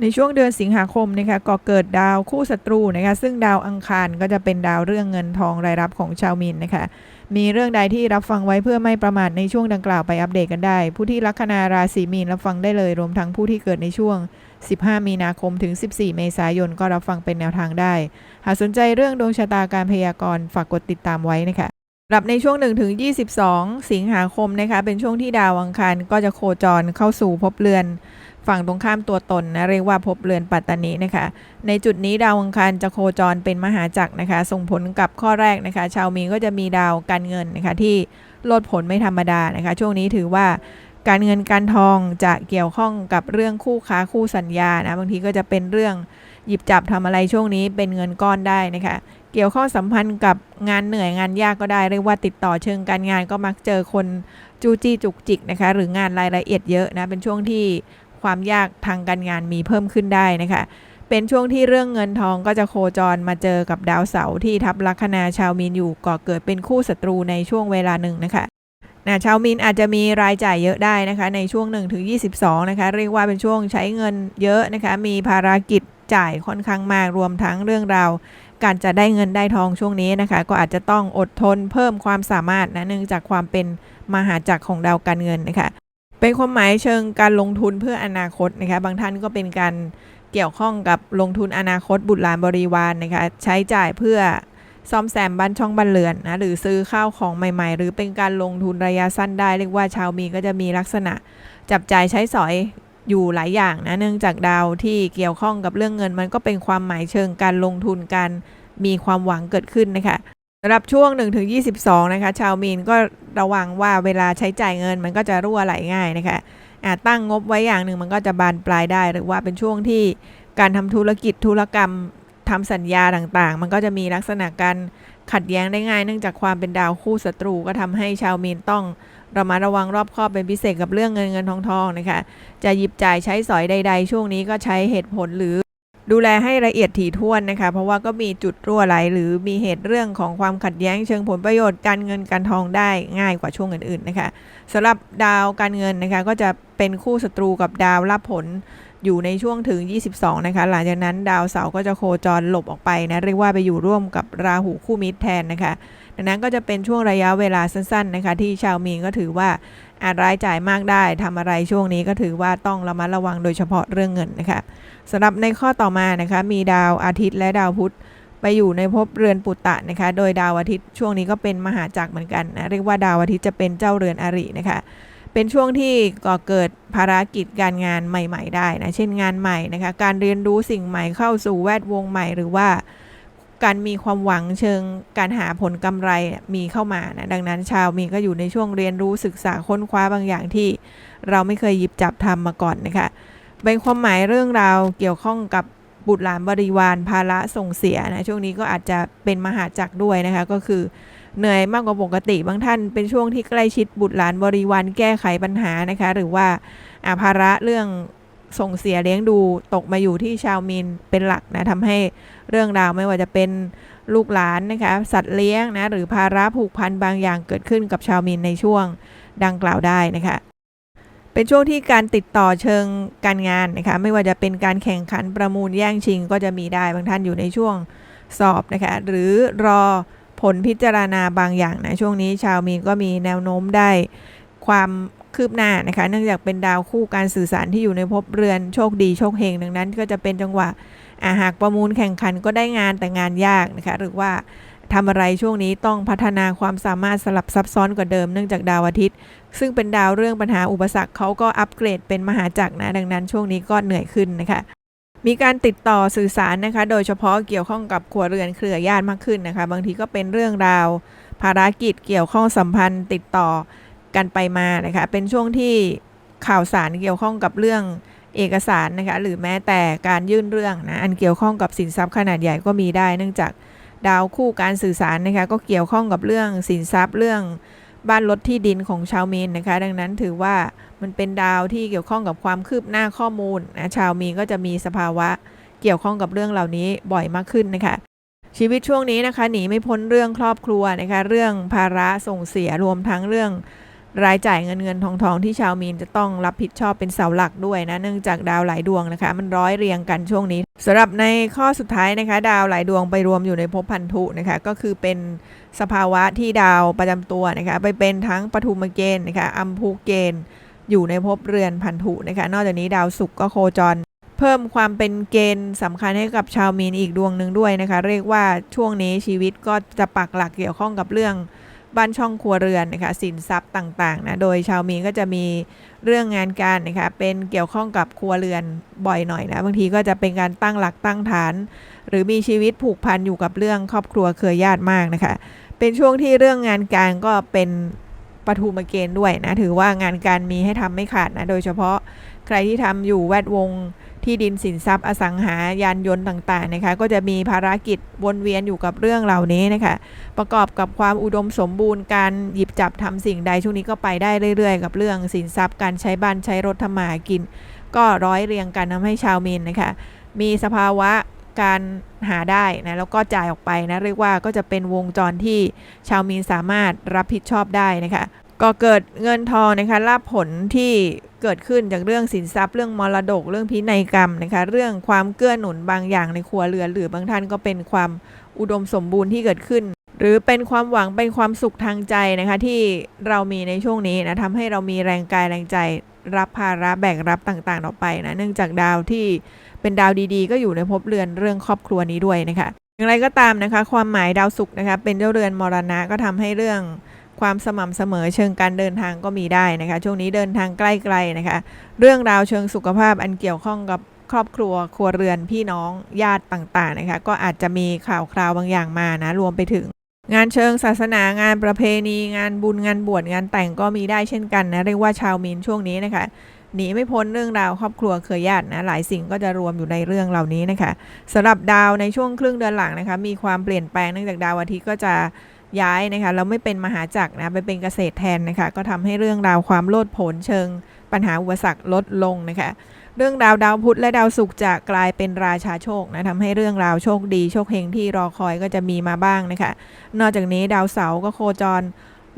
ในช่วงเดือนสิงหาคมนะคะก็เกิดดาวคู่ศัตรูนะคะซึ่งดาวอังคารก็จะเป็นดาวเรื่องเงินทองรายรับของชาวมินนะคะมีเรื่องใดที่รับฟังไว้เพื่อไม่ประมาทในช่วงดังกล่าวไปอัปเดตกันได้ ผู้ที่ลัคนาราศีมีนรับฟังได้เลยรวมทั้งผู้ที่เกิดในช่วง 15 มีนาคมถึง 14 เมษายนก็รับฟังเป็นแนวทางได้ หากสนใจเรื่องดวงชะตาการพยากรณ์ฝากกดติดตามไว้นะคะหรับในช่วง1ถึง22 สิงหาคมนะคะเป็นช่วงที่ดาวอังคารก็จะโคจรเข้าสู่ภพเรือน ฝั่งตรงข้ามตัวตนนะเรียกว่าภพเรือนปัตตานีนะคะ ในจุดนี้ดาวอังคารจะโคจรเป็นมหาจักรนะคะ ส่งผลกับข้อแรกนะคะ ชาวมีนก็จะมีดาวการเงินนะคะที่ลดผลไม่ธรรมดานะคะ ช่วงนี้ถือว่าการเงินการทองจะเกี่ยวข้องกับเรื่องคู่ค้าคู่สัญญานะบางทีก็จะเป็นเรื่องหยิบจับทำอะไรช่วงนี้เป็นเงินก้อนได้นะคะ เกี่ยวข้องสัมพันธ์กับงานเหนื่อยงานยากก็ได้เรียกว่าติดต่อเชิงการงานก็มักเจอคนจูจี้จุกจิกนะคะ หรืองานรายละเอียดเยอะนะเป็นช่วงที่ ความยากทางการงานมีเพิ่มขึ้นได้นะคะ เป็นช่วงที่เรื่องเงินทองก็จะโคจรมาเจอกับดาวเสาร์ที่ทับลัคนาชาวมีนอยู่ก่อเกิดเป็นคู่ศัตรูในช่วงเวลาหนึ่งนะคะนะชาวมีนอาจจะมีรายจ่ายเยอะได้นะคะในช่วง1ถึง22นะคะเรียกว่าเป็นช่วงใช้เงินเยอะนะคะมีภารกิจจ่ายค่อนข้างมากรวมทั้งเรื่องราว การจะได้เงินได้ทองช่วงนี้นะคะ ก็อาจจะต้องอดทนเพิ่มความสามารถนะเนื่องจากความเป็นมหาจักรของดาวการเงินนะคะ เป็นความหมายเชิงการลงทุนเพื่ออนาคตนะคะบางท่านก็เป็นการเกี่ยวข้องกับลงทุนอนาคตบุตรหลานบริวารนนะคะใช้จ่ายเพื่อซ่อมแซมบ้านช่องบ้านเรือนนะหรือซื้อข้าวของใหม่ ๆ หรือเป็นการลงทุนระยะสั้นได้ เรียกว่าชาวมีก็จะมีลักษณะ จับจ่ายใช้สอยอยู่หลายอย่างนะเนื่องจากดาวที่เกี่ยวข้องกับเรื่องเงิน มันก็เป็นความหมายเชิงการลงทุนการมีความหวังเกิดขึ้นนะคะ สำหรับช่วง 1-22 นะคะ ชาวมีนก็ระวังว่าเวลาใช้จ่ายเงินมันก็จะรั่วไหลง่ายนะคะ อาจตั้งงบไว้อย่างหนึ่งมันก็จะบานปลายได้ หรือว่าเป็นช่วงที่การทำธุรกิจธุรกรรมทำสัญญาต่างๆ มันก็จะมีลักษณะการขัดแย้งได้ง่าย เนื่องจากความเป็นดาวคู่ศัตรูก็ทำให้ชาวมีนต้องระมัดระวังรอบคอบเป็นพิเศษกับเรื่องเงินเงินทองทองนะคะ จะหยิบจ่ายใช้สอยใด ๆ ช่วงนี้ก็ใช้เหตุผลหรือ ดูแลให้ละเอียดถี่ถ้วนนะคะ เพราะว่าก็มีจุดรั่วไหล หรือมีเหตุเรื่องของความขัดแย้งเชิงผลประโยชน์การเงินการทองได้ง่ายกว่าช่วงอื่นๆนะคะสำหรับดาวการเงินนะคะก็จะเป็นคู่ศัตรูกับดาวรับผลอยู่ในช่วงถึง 22 นะคะ หลังจากนั้นดาวเสาร์ก็จะโคจรหลบออกไปนะ เรียกว่าไปอยู่ร่วมกับราหูคู่มิตรแทนนะคะ ดังนั้นก็จะเป็นช่วงระยะเวลาสั้นๆนะคะที่ชาวมีนก็ถือว่าอาจรายจ่ายมากได้ทำอะไรช่วงนี้ก็ถือว่าต้องระมัดระวังโดยเฉพาะเรื่องเงินนะคะสำหรับในข้อต่อมานะคะมีดาวอาทิตย์และดาวพุธไปอยู่ในภพเรือนปุตตะนะคะ โดยดาวอาทิตย์ช่วงนี้ก็เป็นมหาจักรเหมือนกันนะเรียกว่าดาวอาทิตย์จะเป็นเจ้าเรือนอรินะคะ เป็นช่วงที่ก่อเกิดภารกิจการงานใหม่ ๆ ได้นะเช่นงานใหม่นะคะ การเรียนรู้สิ่งใหม่เข้าสู่แวดวงใหม่หรือว่า การมีความหวังเชิงการหาผลกำไรมีเข้ามานะดังนั้นชาวมีก็อยู่ในช่วงเรียนรู้ศึกษาค้นคว้าบางอย่างที่ เราไม่เคยหยิบจับทำมาก่อนนะคะเป็นความหมายเรื่องราวเกี่ยวข้องกับบุตรหลานบริวารภาระส่งเสียนะช่วงนี้ก็อาจจะเป็นมหาจักรด้วยนะคะก็คือเหนื่อยมากกว่าปกติบางท่านเป็นช่วงที่ใกล้ชิดบุตรหลานบริวารแก้ไขปัญหานะคะหรือว่าอาภาระเรื่อง ส่งเสียเลี้ยงดูตกมาอยู่ที่ชาวมีนเป็นหลักนะทำให้เรื่องราวไม่ว่าจะเป็นลูกหลานนะคะสัตว์เลี้ยงนะหรือภาระผูกพันบางอย่างเกิดขึ้นกับชาวมีนในช่วงดังกล่าวได้นะคะเป็นช่วงที่การติดต่อเชิงการงานนะคะไม่ว่าจะเป็นการแข่งขันประมูลแย่งชิงก็จะมีได้บางท่านอยู่ในช่วงสอบนะคะหรือรอผลพิจารณาบางอย่างนะช่วงนี้ชาวมีนก็มีแนวโน้มได้ความ คืบหน้านะคะ เนื่องจากเป็นดาวคู่การสื่อสารที่อยู่ในภพเรือนโชคดีโชคเฮงดังนั้น ก็จะเป็นจังหวะอาหากประมูลแข่งขันก็ได้งานแต่งานยากนะคะ หรือว่าทำอะไรช่วงนี้ต้องพัฒนาความสามารถสลับซับซ้อนกว่าเดิมเนื่องจากดาวอาทิตย์ ซึ่งเป็นดาวเรื่องปัญหาอุปสรรคเขาก็อัปเกรดเป็นมหาจักรนะ ดังนั้นช่วงนี้ก็เหนื่อยขึ้นนะคะ มีการติดต่อสื่อสารนะคะ โดยเฉพาะเกี่ยวข้องกับครัวเรือนเครือญาติมากขึ้นนะคะ บางทีก็เป็นเรื่องราวภารกิจเกี่ยวข้องสัมพันธ์ติดต่อ กันไปมานะคะเป็นช่วงที่ข่าวสารเกี่ยวข้องกับเรื่องเอกสารนะคะหรือแม้แต่การยื่นเรื่องนะอันเกี่ยวข้องกับสินทรัพย์ขนาดใหญ่ก็มีได้ เนื่องจากดาวคู่การสื่อสารนะคะก็เกี่ยวข้องกับเรื่องสินทรัพย์เรื่องบ้านรถที่ดินของชาวมีนนะคะ ดังนั้นถือว่ามันเป็นดาวที่เกี่ยวข้องกับความคืบหน้าข้อมูลนะชาวมีนก็จะมีสภาวะเกี่ยวข้องกับเรื่องเหล่านี้บ่อยมากขึ้นนะคะ ชีวิตช่วงนี้นะคะหนีไม่พ้นเรื่องครอบครัวนะคะเรื่องภาระส่งเสียรวมทั้งเรื่อง รายจ่ายเงินเงินทองทองที่ชาวมีนจะต้องรับผิดชอบเป็นเสาหลักด้วยนะ เนื่องจากดาวหลายดวงนะคะ มันร้อยเรียงกันช่วงนี้สำหรับในข้อสุดท้ายนะคะ ดาวหลายดวงไปรวมอยู่ในภพพันธุนะคะ ก็คือเป็นสภาวะที่ดาวประจำตัวนะคะ ไปเป็นทั้งปฐุมเกณฑ์นะคะอัมพูเกณฑ์ อยู่ในภพเรือนพันธุนะคะ นอกจากนี้ดาวศุกร์ก็โคจร เพิ่มความเป็นเกณฑ์สำคัญให้กับชาวมีนอีกดวงหนึ่งด้วยนะคะ เรียกว่าช่วงนี้ชีวิตก็จะปักหลักเกี่ยวข้องกับเรื่อง บ้านช่องครัวเรือนนะคะสินทรัพย์ต่างๆนะโดยชาวมีนก็จะมีเรื่องงานการนะคะเป็นเกี่ยวข้องกับครัวเรือนบ่อยหน่อยนะบางทีก็จะเป็นการตั้งหลักตั้งฐาน หรือมีชีวิตผูกพันอยู่กับเรื่องครอบครัวเครือญาติมากนะคะเป็นช่วงที่เรื่องงานการก็เป็นปฐุมเกณฑ์ด้วยนะถือว่างานการมีให้ทำไม่ขาดนะโดยเฉพาะใครที่ทำอยู่แวดวง ที่ดินสินทรัพย์อสังหายานยนต์ต่างๆนะคะก็จะมีภารกิจวนเวียนอยู่กับเรื่องเหล่านี้นะคะประกอบกับความอุดมสมบูรณ์การหยิบจับทำสิ่งใดช่วงนี้ก็ไปได้เรื่อยๆ กับเรื่องสินทรัพย์การใช้บ้านใช้รถทำมากิน ก็ร้อยเรียงกันทำให้ชาวมีนนะคะมีสภาวะการหาได้นะแล้วก็จ่ายออกไปนะเรียกว่าก็จะเป็นวงจรที่ชาวมีนสามารถรับผิดชอบได้นะคะ ก็เกิดเงินทองนะคะลาบผลที่เกิดขึ้นจากเรื่องสินทรัพย์เรื่องมรดกเรื่องพินัยกรรมนะคะเรื่องความเกื้อหนุนบางอย่างในครัวเรือน หรือบางท่านก็เป็นความอุดมสมบูรณ์ที่เกิดขึ้น หรือเป็นความหวังเป็นความสุขทางใจนะคะที่เรามีในช่วงนี้นะทำให้เรามีแรงกายแรงใจรับภาระแบกรับต่างๆออกไปนะเนื่องจากดาวที่เป็นดาวดีๆ ก็อยู่ในภพเรือนเรื่องครอบครัวนี้ด้วยนะคะ อย่างไรก็ตามนะคะ ความหมายดาวศุกร์นะคะเป็นเจ้าเรือนมรณะก็ทำให้เรื่อง ความสม่ำเสมอเชิงการเดินทางก็มีได้นะคะ ช่วงนี้เดินทางใกล้ๆนะคะ เรื่องราวเชิงสุขภาพอันเกี่ยวข้องกับครอบครัวครัวเรือนพี่น้องญาติต่างๆนะคะ ก็อาจจะมีข่าวคราวบางอย่างมานะรวมไปถึงงานเชิงศาสนางานประเพณีงานบุญงานบวชงานแต่งก็มีได้เช่นกันนะเรียกว่าชาวมีนช่วงนี้นะคะหนีไม่พ้นเรื่องราวครอบครัวเครือญาตินะหลายสิ่งก็จะรวมอยู่ในเรื่องเหล่านี้นะคะสำหรับดาวในช่วงครึ่งเดือนหลังนะคะ มีความเปลี่ยนแปลงเนื่องจากดาวอาทิตย์ก็จะ ย้ายนะคะแล้วไม่เป็นมหาจักรนะไปเป็นเกษตรแทนนะคะก็ทำให้เรื่องราวความโลดโผนเชิง ปัญหาอุปสรรคลดลงนะคะเรื่องดาวดาวพุธและดาวศุกร์จะกลายเป็นราชาโชคนะทำให้เรื่องราวโชคดีโชคเฮงที่รอคอยก็จะมีมาบ้างนะคะ นอกจากนี้ดาวเสาร์ก็โคจร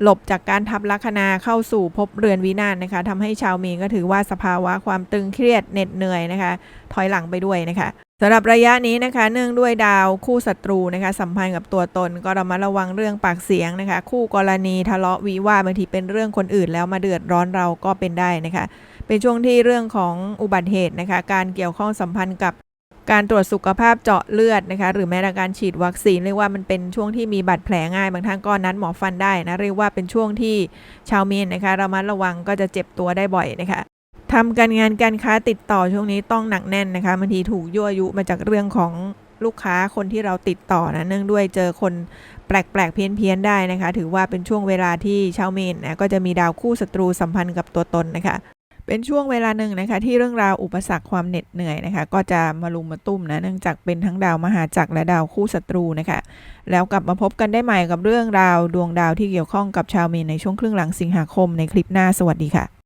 หลบจากการทับลัคนาเข้าสู่ภพเรือนวินาศนะคะทำให้ชาวมีนก็ถือว่าสภาวะความตึงเครียดเหน็ดเหนื่อยนะคะ ถอยหลังไปด้วยนะคะำหรับระยะนี้นะคะเนื่องด้วยดาวคู่ศัตรูนะคะสัมพันธ์กับตัวตนก็ระมัดระวังเรื่องปากเสียงนะคะ คู่กรณีทะเลาะวิวาบางทีเป็นเรื่องคนอื่นแล้วมาเดือดร้อนเราก็เป็นได้นะคะ เป็นช่วงที่เรื่องของอุบัติเหตุนะคะ การเกี่ยวข้องสัมพันธ์กับการตรวจสุขภาพเจาะเลือดนะคะ หรือแม้แต่การฉีดวัคซีนเรียกว่ามันเป็นช่วงที่มีบาดแผลง่าย บางท่านก็นัดหมอฟันได้นะเรียกว่าเป็นช่วงที่ชาวมีนนะคะระมัดระวังก็จะเจ็บตัวได้บ่อยนะคะ ทำการงานการค้าติดต่อช่วงนี้ต้องหนักแน่นนะคะบางทีถูกยั่วยุมาจากเรื่องของลูกค้าคนที่เราติดต่อนะเนื่องด้วยเจอคนแปลกๆเพี้ยนๆได้นะคะ ถือว่าเป็นช่วงเวลาที่ชาวเมนนะก็จะมีดาวคู่ศัตรูสัมพันธ์กับตัวตนนะคะ เป็นช่วงเวลาหนึ่งนะคะ ที่เรื่องราวอุปสรรคความเหน็ดเหนื่อยนะคะ ก็จะมาลุมมาตุ้มนะเนื่องจากเป็นทั้งดาวมหาจักรและดาวคู่ศัตรูนะคะ แล้วกลับมาพบกันได้ใหม่กับเรื่องราวดวงดาวที่เกี่ยวข้องกับชาวเมนในช่วงครึ่งหลังสิงหาคมในคลิปหน้าสวัสดีค่ะ